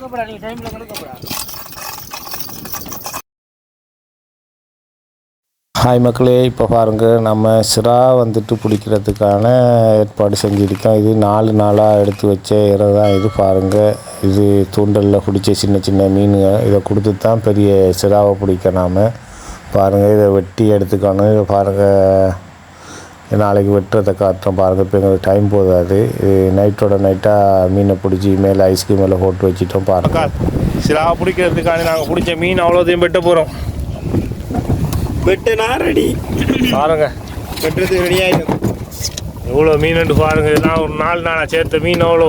கப்படா நீங்கள் டைமில் கூட கப்படா ஹாய் மக்களே. இப்போ பாருங்கள் நம்ம சிரா வந்துட்டு பிடிக்கிறதுக்கான ஏற்பாடு செஞ்சுருக்கோம். இது நாலு நாளாக எடுத்து வச்ச இரவு தான். இது பாருங்கள் இது தூண்டலில் பிடிச்ச சின்ன சின்ன மீனுங்க இதை கொடுத்து தான் பெரிய சிராவை பிடிக்க நாம் பாருங்கள் இதை வெட்டி எடுத்துக்கணும். இதை பாருங்கள் நாளைக்கு வெட்டுறதை காட்டுறோம். பாருங்கள் இப்போ எங்களுக்கு டைம் போதாது. இது நைட்டோட நைட்டாக மீனை பிடிச்சி மேலே ஐஸ்கிரீம் மேலே போட்டு வச்சிட்டோம் பாருங்கள் சிராவை பிடிக்கிறதுக்காண்டி நாங்கள் பிடிச்ச மீன் அவ்வளோதையும் வெட்ட போகிறோம் வெட்டுனா ரெடி பாருங்க. வெட்டுறதுக்கு ரெடி ஆயிடும். எவ்வளோ மீனுண்டு பாருங்க இதெல்லாம் ஒரு நாலு நாளாக சேர்த்த மீன் அவ்வளோ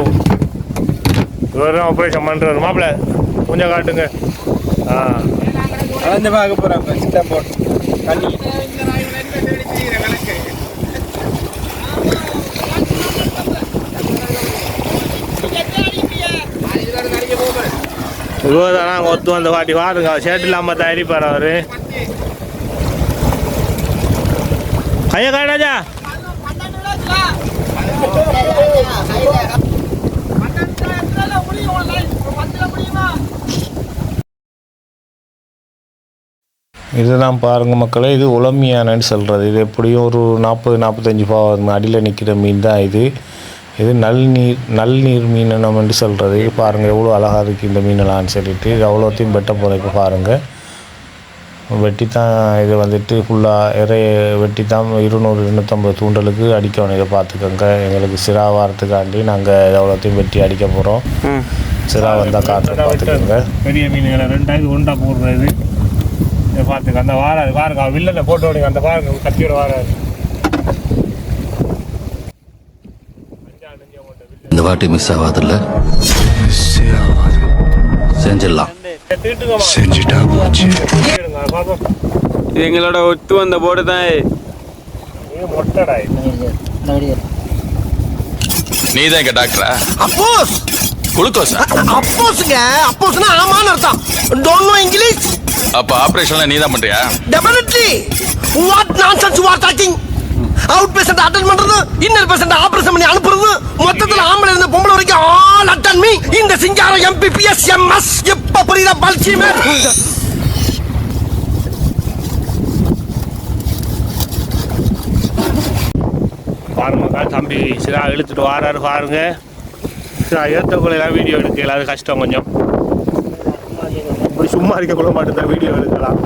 இவர் தான் ஆப்ரேஷன் பண்ணுறாரு மாப்பிள்ள கொஞ்சம் காட்டுங்க. ஆ. கலந்து பார்க்க போறாங்க. சிட்டம் போட்டு தண்ணி. இவர் தான் நாங்கள் ஒத்து வந்த வாட்டி. பாருங்க ஷர்ட் இல்லாமல் தான் அடிப்பார் அவர் கையை காட்டாஜா இதுதான் பாருங்கள் மக்களே இது உளமியானன்னு சொல்கிறது இது எப்படியும் ஒரு நாற்பது நாற்பத்தஞ்சு பாவம் அடியில் நிற்கிற மீன் தான் இது. இது நல் நீர் நல் நீர் மீனம்னு சொல்கிறது பாருங்கள் எவ்வளோ அழகாக இருக்குது இந்த மீனெல்லாம்னு சொல்லிட்டு. இது அவ்வளோத்தையும் வெட்ட போகிறோம் இப்போ பாருங்கள் வெட்டி தான் இது வந்துட்டு ஃபுல்லாக இறைய வெட்டி தான் இருநூறு இருநூற்றம்பது தூண்டலுக்கு அடிக்கணும். இதை பார்த்துக்கோங்க. எங்களுக்கு சிரா வாரத்துக்காண்டி நாங்கள் இது அவ்வளோத்தையும் வெட்டி அடிக்க போகிறோம் சிரா வந்தால் காற்று பார்த்துக்கோங்க. பெரிய மீன்களை ரெண்டாயிரம் ஒன்றா போடுறது. இதை பார்த்துக்க அந்த வாராது பாருங்க. வில்லனை போட்டு விடுங்க அந்த பாருங்க கத்தியோட வாராது இந்த வாட்டி மிஸ் ஆகாதுல்ல? செஞ்சிடலாம். செஞ்சுட்டா போச்சு. எங்களோட ஒத்து வந்த போர்டு தான் நீ தான் இங்க டாக்டரா அப்போஸ்! குளுக்கோஸா? அப்போஸ்ங்க. அப்போஸ்னா ஆமான்னு அர்த்தம். டோன்ட் நோ இங்கிலீஷ் அப்ப ஆபரேஷன்லாம் நீ தான் பண்றியா? Definitely what nonsense you are talking out patient attend பண்றது இன்னர் பேஷண்ட் ஆபரேஷன் பண்ணி அனுப்புறது. மொத்தத்துல ஆம்பளை இருந்து பொம்பளை வரைக்கும் ஆல் அட்டன் மீ இந்த சிங்காரம் எம்பிபிஎஸ் எம்எஸ் எப்ப புரியுதா? பல்சிமே பாருங்கக்கா தம்பி சிலா இழுத்துட்டு வாராரு பாருங்க. சிலா ஏற்றக்குள்ளையெல்லாம் வீடியோ எடுக்கல. அது கஷ்டம் கொஞ்சம். இப்படி சும்மா இருக்க கூட மாட்டேன் வீடியோ எடுக்கலாம்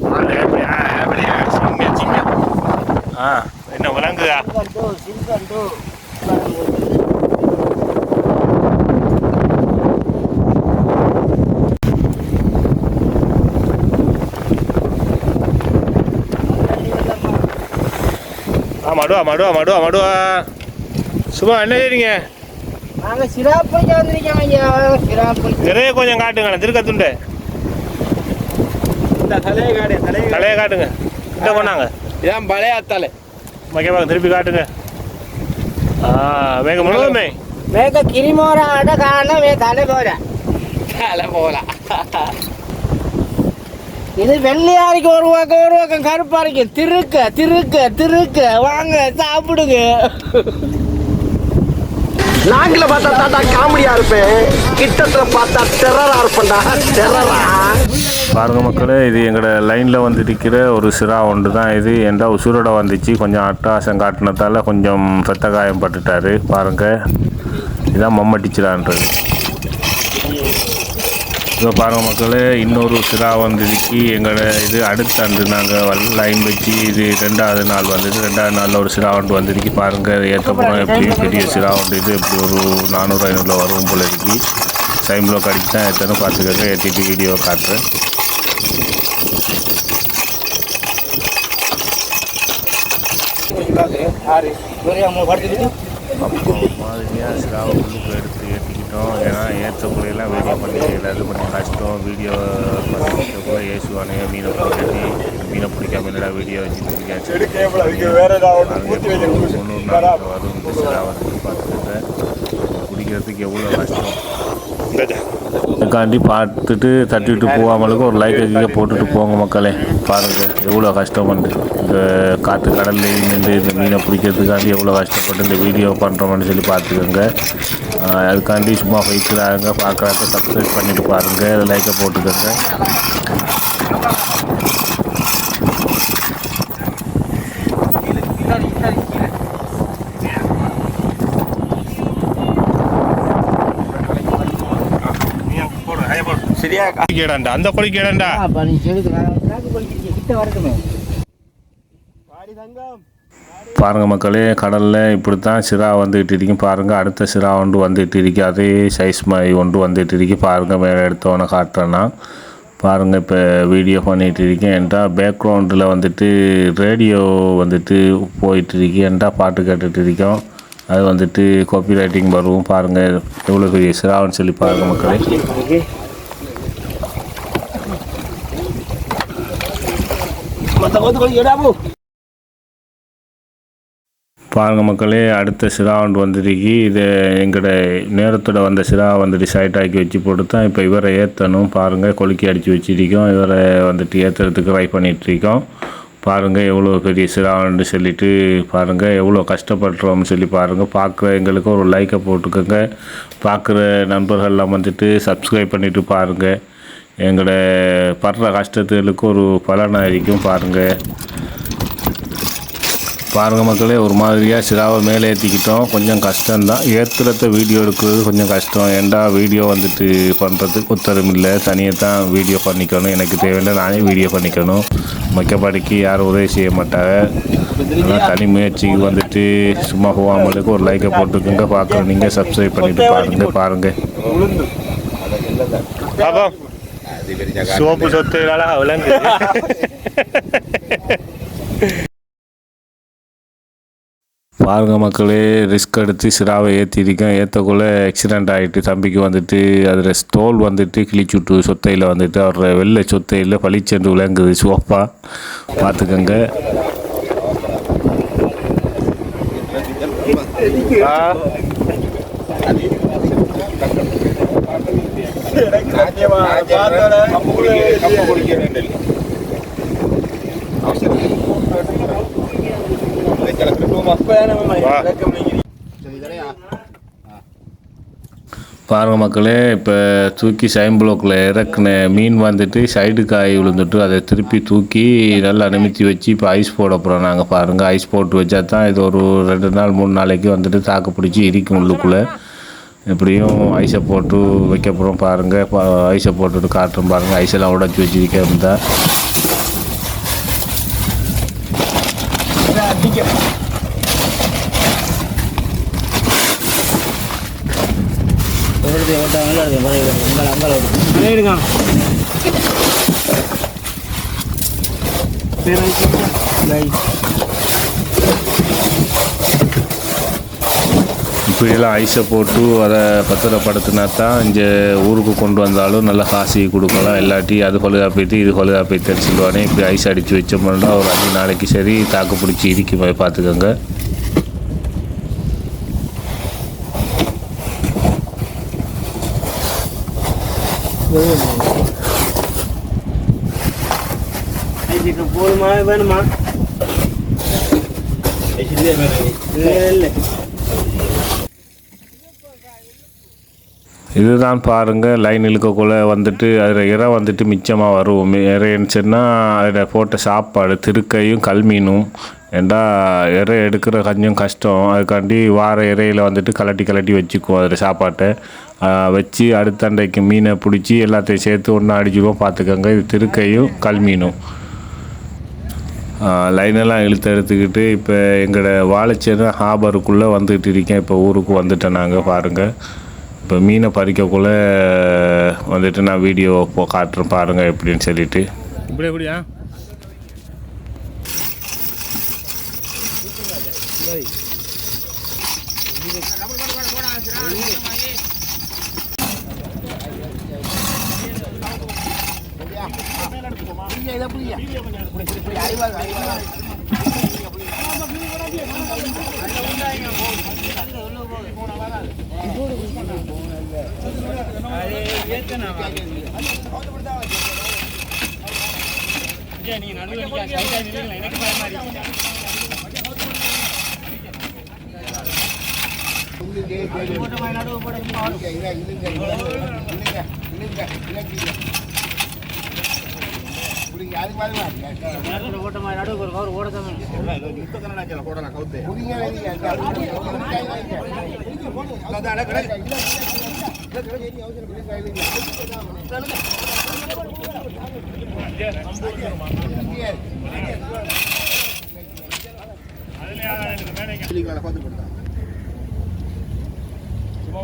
வாங்க, இப்படி, ஆ, அப்படி, ஆ, சிங்க, சிங்க. ஆ என்ன விளங்குதா ஆ மடுவா மடுவா மடுவா மடுவா. சும்மா என்ன செய்றீங்க? நாங்க சிராப்பைக்கு வந்திருக்கோம் ஐயா சிராப்பை. நிறைய கொஞ்சம் காட்டுங்க திருக்கத்துண்டு இந்த தலையை காடு தலையை காட்டுங்க. கிட்ட கொண்டாங்க. இதான் பழைய ஆத்தாள் ஓகேவா திருப்பி காட்டுங்க. ஆ மேக வேக மேக கிரிமோரா அட காரணம் மே தலை போல. தலை போல. இது வெள்ளையா இருக்கு ஒரு பக்கம் ஒரு பக்கம் கருப்பா திருக்க திருக்க திருக்க. வாங்க சாப்பிடுங்க. நாங்கள பார்த்தா தாத்தா காமெடியா இருப்பேன். கிட்டத்துல பார்த்தா டெரரா இருப்பேன்டா. டெரரா பாருங்க மக்களே இது எங்களோட லைனில் வந்து இருக்கிற ஒரு சிரா ஒன்று தான் இது. எந்த உசுரோட வந்துச்சு. கொஞ்சம் அட்டாசம் காட்டினதால கொஞ்சம் ரத்த காயம் பட்டுட்டாரு. பாருங்க. இதான் மம்மட்டிச்சிடான்றது இப்போ பாருங்க மக்களே இன்னொரு சிரா வந்துருக்கு எங்களோட இது அடுத்த ஆண்டு நாங்கள் லைன் வச்சு இது ரெண்டாவது நாள் வந்தது. ரெண்டாவது நாளில் ஒரு சிரா ஒன்று வந்திருக்கு பாருங்கள் ஏற்றப்படம் எப்படியும் பெரிய சிரா ஒன்று இது. எப்படி ஒரு நானூறு ஐநூறுல வரும் போல இருக்கு. டைமில் கடிச்சு தான் ஏற்றணும் பார்த்துக்கங்க ஏற்றிட்டு வீடியோ காட்டுறேன். மாதிரியாக சிலாவை உள்ளுக்கு எடுத்து ஏற்றிக்கிட்டோம் ஏன்னா ஏற்றக்குள்ளையெல்லாம் வீடியோ பண்ணிக்கல அது கொஞ்சம் கஷ்டம். வீடியோ பண்ணிக்கிறதுக்குள்ள ஏசுவானுங்க மீனை பிடிக்கட்டி மீனை பிடிக்காம என்னடா வீடியோ வச்சுட்டு முந்நூறு நாள் வரும் இந்த சிலா வந்து பார்த்துக்கிட்ட பிடிக்கிறதுக்கு எவ்வளோ கஷ்டம்? இதுக்காண்டி பார்த்துட்டு தட்டிவிட்டு போகாமலுக்கு ஒரு லைக்கை கீழே போட்டுட்டு போங்க மக்களே. பாருங்கள் எவ்வளோ கஷ்டப்பட்டு இந்த காற்று கடல்லையும் நின்று இந்த மீனை பிடிக்கிறதுக்காண்டி எவ்வளோ கஷ்டப்பட்டு இந்த வீடியோ பண்ணுறோம்னு சொல்லி பார்த்துக்கோங்க. அதுக்காண்டி சும்மா வைக்கிறாங்க. பார்க்குறாங்க. சப்ஸ்கிரைப் பண்ணிட்டு பாருங்கள் லைக்கை போட்டுக்கோங்க. சரியா கேடாண்டா அந்த கொடி கேடாண்டா பாருங்கள் மக்களே கடலில் இப்படி தான் சிரா வந்துகிட்டு இருக்கும் பாருங்கள் அடுத்த சிரா ஒன்று வந்துகிட்டு இருக்கு. அதே சைஸ் மாதிரி ஒன்று வந்துகிட்டு இருக்கு. பாருங்கள் மேலே எடுத்தவொன்னே காட்டுறேன்னா. பாருங்கள் இப்போ வீடியோ பண்ணிகிட்டு இருக்கேன் ஏன்டா பேக்ரவுண்டில் வந்துட்டு ரேடியோ வந்துட்டு போயிட்டு இருக்கு. ஏன்டா பாட்டு கேட்டுட்டு இருக்கோம்? அது வந்துட்டு காப்பி ரைட்டிங் வரும். பாருங்கள் எவ்வளோ பெரிய சிரான்னு சொல்லி பாருங்கள் மக்களே. பாருங்கள் மக்களே அடுத்த சிராவுண்ட் வந்துருக்கு. இது எங்களோட நேரத்தோட வந்த சிரா வந்துட்டு சைட் ஆக்கி வச்சு போட்டு தான் இப்போ இவரை ஏற்றணும் பாருங்கள் கொலுக்கி அடித்து வச்சிருக்கோம். இவரை வந்துட்டு ஏற்றுறதுக்கு ட்ரை பண்ணிகிட்ருக்கோம் பாருங்கள் எவ்வளோ பெரிய சிரான்னு சொல்லிவிட்டு பாருங்கள் எவ்வளோ கஷ்டப்படுறோம்னு சொல்லி பாருங்கள் பார்க்குற எங்களுக்கு ஒரு லைக்கை போட்டுக்கோங்க. பார்க்குற நண்பர்கள்லாம் வந்துட்டு சப்ஸ்கிரைப் பண்ணிவிட்டு பாருங்கள் எங்களோட படுற கஷ்டத்துகளுக்கு ஒரு பலனாக இருக்கும் பாருங்கள் பாருங்கள் மக்களே ஒரு மாதிரியாக சிராவை மேலே ஏற்றிக்கிட்டோம் கொஞ்சம் கஷ்டம்தான். ஏற்றுறத வீடியோ எடுக்கிறது கொஞ்சம் கஷ்டம். ஏன்டா வீடியோ வந்துட்டு பண்ணுறதுக்கு உத்தரம் இல்லை தனியாக தான் வீடியோ பண்ணிக்கணும். எனக்கு தேவையில்லை. நானே வீடியோ பண்ணிக்கணும். மற்றபடிக்கு யாரும் உதவி செய்ய மாட்டாங்க. ஆனால் தனி முயற்சிக்கு வந்துட்டு சும்மா போகாமலுக்கு ஒரு லைக்கை போட்டுக்கோங்க. பார்க்குற நீங்கள் சப்ஸ்கிரைப் பண்ணிவிட்டு பாருங்கள் பாருங்கள் பாப்பா சொத்துனால விளங்கு பாருங்க மக்களே ரிஸ்க் எடுத்து சிராவை ஏற்றிருக்கேன் ஏற்றக்குள்ளே ஆக்சிடெண்ட் ஆகிட்டு தம்பிக்கு வந்துட்டு அதில் ஸ்டோல் வந்துட்டு கிழிச்சு விட்டு சொத்தையில் வந்துட்டு அவர் வெள்ளை சொத்தையில் பளிச்சென்று விளங்குது. சோப்பா பார்த்துக்கோங்க. பாருங்க மக்களே இப்போ தூக்கி சைன் பிளாக்கில் இறக்குன மீன் வந்துட்டு சைடு காய் விழுந்துட்டு அதை திருப்பி தூக்கி நல்லா நிமித்தி வச்சு இப்போ ஐஸ் போட போகிறோம் நாங்கள் பாருங்கள் ஐஸ் போட்டு வச்சா தான் இது ஒரு ரெண்டு நாள் மூணு நாளைக்கு வந்துட்டு தாக்கு பிடிச்சி இருக்கும் உள்ளுக்குள்ளே. எப்படியும் ஐஸை போட்டு வைக்க போகிறோம் பாருங்கள் ஐஸை போட்டுட்டு காட்டுறோம் பாருங்கள் ஐஸெல்லாம் உடச்சி வச்சுருக்கேன். தான் இப்படியெல்லாம் ஐஸை போட்டு அதை பத்திரப்படுத்தினா தான் இங்கே ஊருக்கு கொண்டு வந்தாலும் நல்ல காசி கொடுக்கலாம். இல்லாட்டி அது கொழுகாப்பிட்டு இது கொழுகாப்பிட்டு சொல்லுவானே. இப்படி ஐஸ் அடித்து வச்சோம்னா ஒரு அஞ்சு நாளைக்கு சரி தாக்கு பிடிச்சி இடிக்கும் போய் பார்த்துக்கோங்க. போதுமா வேணுமா இதுதான் பாருங்கள் லைன் இழுக்கக்குள்ளே வந்துட்டு அதில் இறை வந்துட்டு மிச்சமாக வரும். இறைன்னு அதில் போட்ட சாப்பாடு திருக்கையும் கல்மீனும் ஏண்டா இறை எடுக்கிற கொஞ்சம் கஷ்டம். அதுக்காண்டி வார இறையில் வந்துட்டு கலட்டி கலட்டி வச்சுக்குவோம் அதில் சாப்பாட்டை. வச்சு அடுத்த அண்டைக்கு மீனை பிடிச்சி எல்லாத்தையும் சேர்த்து ஒன்றா அடிச்சுக்குவோம். பார்த்துக்கோங்க இது திருக்கையும் கல்மீனும். லைனெல்லாம் இழுத்து எடுத்துக்கிட்டு இப்போ எங்களோட வாழைச்சேனை ஹாபருக்குள்ளே வந்துக்கிட்டு இருக்கேன். இப்போ ஊருக்கு வந்துட்டேன் நாங்கள் பாருங்கள் இப்போ மீனை பறிக்கக்குள்ளே வந்துட்டு நான் வீடியோ காட்டுறேன் பாருங்கள் எப்படின்னு சொல்லிட்டு. இப்படி எப்படியா? புரிய இதை புரிய அறிவாள் அறிவாள் நீங்க நடுவில் எனக்கு பயமா இருக்கு பார்த்து கொடுத்தான் சும்மா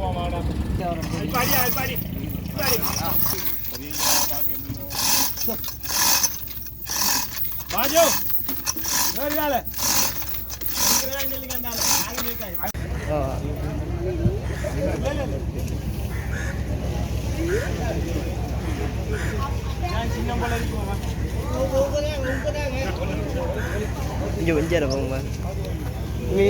பாடி பாடி பாடி இங்க வெஞ்சார போங்க நீ?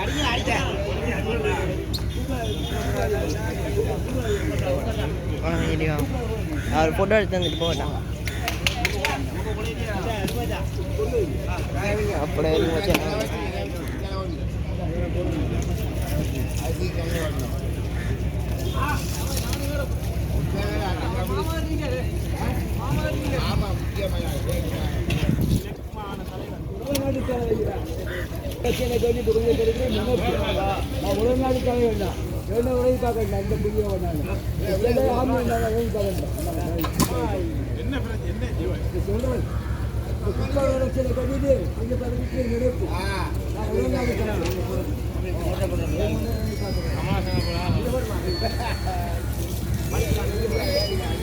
அடிக்க அடிக்க அவர் ஃபோட்டோ எடுத்து வந்துட்டு போட்டாங்க அப்படியே உலக நாடு தலைவர் தான் என்ன விலைக்கு பார்க்கணும் அந்த புள்ளியை என்ன சொல்றேன் சில கவிதை. இங்கே பதினெட்டு நடப்பு நான் ஒழுங்காக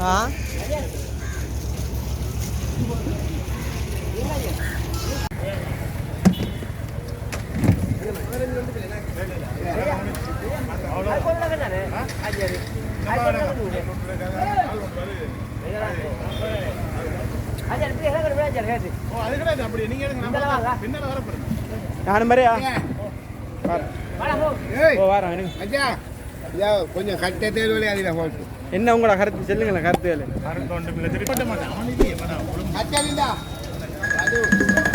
ஆ யாரும் மாதிரியா வாரம் எனக்கு கொஞ்சம் கட்டே தேர்வு அதில் போட்டு என்ன உங்களோட கருத்து? சொல்லுங்களேன் கருத்து வேலை கருத்து ஒன்றும் இல்லை.